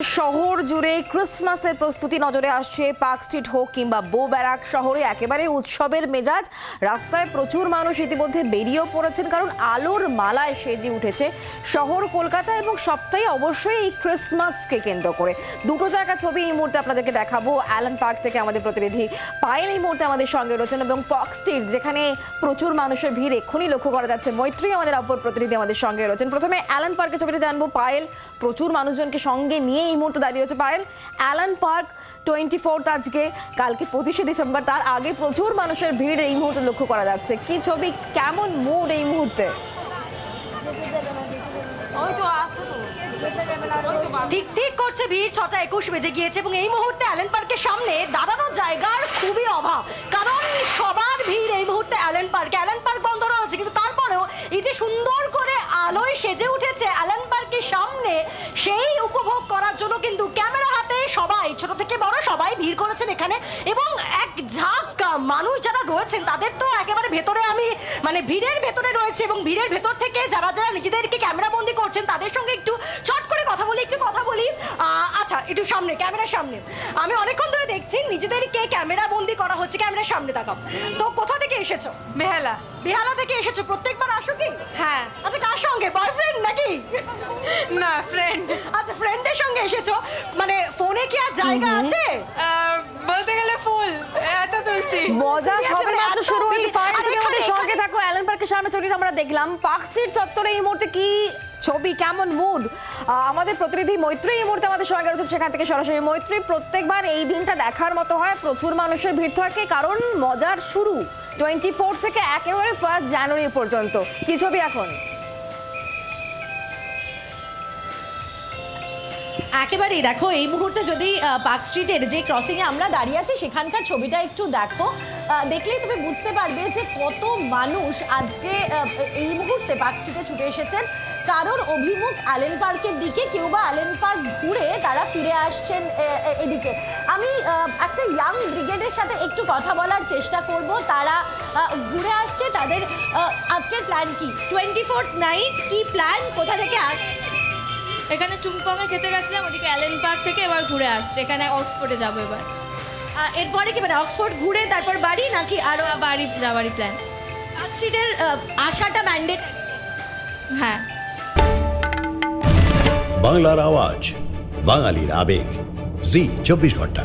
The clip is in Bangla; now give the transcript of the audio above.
শহর জুড়ে ক্রিসমাসের প্রস্তুতি নজরে আসছে পার্ক স্ট্রিট হোক কিংবা বো ব্যারাক শহরে একেবারে উৎসবের মেজাজ। রাস্তায় প্রচুর মানুষ ইতিমধ্যে বেরিয়েও পড়েছেন কারণ আলোর মালায় সেজে উঠেছে শহর, কলকাতা এবং সবটাই অবশ্যই এই ক্রিসমাসকে কেন্দ্র করে। দুটো জায়গা ছবি এই মুহূর্তে আপনাদেরকে দেখাবো। অ্যালান পার্ক থেকে আমাদের প্রতিনিধি পায়েল এই মুহূর্তে আমাদের সঙ্গে রয়েছেন এবং পার্ক স্ট্রিট যেখানে প্রচুর মানুষের ভিড় এক্ষুনি লক্ষ্য করা যাচ্ছে। মৈত্রী আমাদের অপর প্রতিনিধি আমাদের সঙ্গে রয়েছেন। প্রথমে অ্যালান পার্কের ছবিটা জানব। পায়েল, প্রচুর মানুষজনকে সঙ্গে নিয়ে এই মুহূর্তে দাঁড়িয়ে হচ্ছে Payel Allen Park twenty fourth আজকে কালকে পঁচিশে ডিসেম্বর তার আগে প্রচুর মানুষের ভিড় এই মুহূর্তে লক্ষ্য করা যাচ্ছে। কি ছবি কেমন মুড এই মুহূর্তে? ঠিক ঠিক করছে ভিড় ছটা একুশ বেজে গিয়েছে এবং এই মুহূর্তে অ্যালেন পার্কের জন্য কিন্তু ক্যামেরা হাতে সবাই ছোট থেকে বড় সবাই ভিড় করেছেন এখানে। এবং এক ঝাঁক মানুষ যারা রয়েছেন তাদের তো একেবারে ভেতরে আমি মানে ভিড়ের ভেতরে রয়েছে এবং ভিড়ের ভেতর থেকে যারা যারা নিজেদেরকে ক্যামেরা বন্দি করছেন তাদের সঙ্গে একটু চট করে কথা বলি একটু কথা বলি। আচ্ছা একটু সামনে ক্যামেরার সামনে। আমি অনেকক্ষণ ধরে দেখছি নিজেদেরকে ক্যামেরা বন্দি করা হচ্ছে ক্যামেরার সামনে তাকাও তো কোথা থেকে এসেছ? বেহালা বিহারা থেকে এসেছ প্রত্যেকবার আসো কি? হ্যাঁ। আচ্ছা কার সঙ্গে? বয়ফ্রেন্ড নাকি? না ফ্রেন্ড এসেছ? মানে ফোনে কি আর জায়গা আছে? বলতে গেলে ফুল। এত তুলছি। মজা সবে মাত্র শুরু হয়েছে। পার্ক থেকে আমাদের সঙ্গে থাকো অ্যালান পার্কের সামনে ছবিটা আমরা দেখলাম। পার্ক স্ট্রিট চত্বরে এই মুহূর্তে কি ছবি কেমন মুড আমাদের প্রতিনিধি মৈত্রী এই মুহূর্তে আমাদের সঙ্গে রয়েছে সেখান থেকে সরাসরি মৈত্রী প্রত্যেকবার এই দিনটা দেখার মতো হয়। প্রচুর মানুষের ভিড় থাকে কারণ মজার শুরু টোয়েন্টি ফোর থেকে একেবারে ফার্স্ট জানুয়ারি পর্যন্ত। কি ছবি এখন? একেবারেই দেখো, এই মুহূর্তে যদি পার্ক স্ট্রিটের যে ক্রসিংয়ে আমরা দাঁড়িয়ে আছি, সেখানকার ছবিটা একটু দেখো। দেখলেই তুমি বুঝতে পারবে যে কত মানুষ আজকে এই মুহূর্তে পার্ক স্ট্রিটে ছুটে এসেছেন। কারোর অভিমুখ আলেন পার্কের দিকে কেউ বা আলেন পার্ক ঘুরে তারা ফিরে আসছেন এদিকে। আমি একটা ইয়াং ব্রিগেডের সাথে একটু কথা বলার চেষ্টা করব। তারা ঘুরে আসছে, তাদের আজকের প্ল্যান কি? টোয়েন্টি ফোর্থ নাইট কি প্ল্যান কোথা থেকে এখানে টুংপংয়ে খেতে গেছিলাম ওদিকে অ্যালেন পার্ক থেকে এবার ঘুরে আসছে। এখানে অক্সফোর্ডে যাব এবার। আহ, এরপরে কি মানে অক্সফোর্ড ঘুরে তারপর বাড়ি নাকি আরও বাড়ি যাবারই প্ল্যান মার্কশিটের আশাটা ম্যান্ডেট হ্যাঁ। বাংলার আওয়াজ বাঙালির আবেগ। জি চব্বিশ ঘণ্টা।